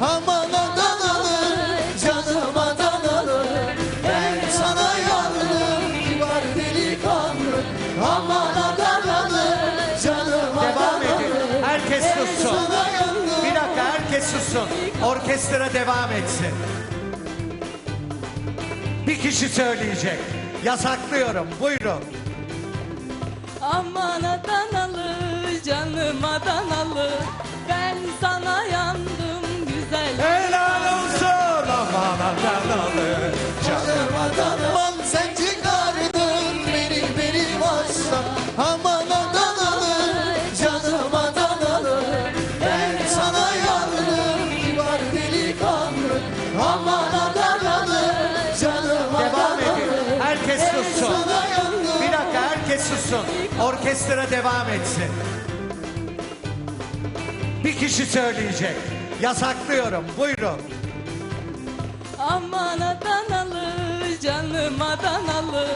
Aman anan alır canıma Ben sana yandım var delikanlı. Aman anan alır canıma Devam edin. Herkes Bir dakika herkes sussun. Orkestra devam etsin. Bir kişi söyleyecek. Yasaklıyorum buyurun. Aman adan alır canıma danalı Ben sana Adanalı. Canım Adanalı. Aman sen çıkardın beni benim aşktan Aman Adanalı canım Adanalı Ben sana yandım kibar delikanlı Aman Adanalı canım Devam edin. Adanalı Herkes sussun. Bir dakika herkes sussun. Orkestra devam etsin. Bir kişi söyleyecek. Yasaklıyorum. Buyurun. Aman Adanalı canım Adanalı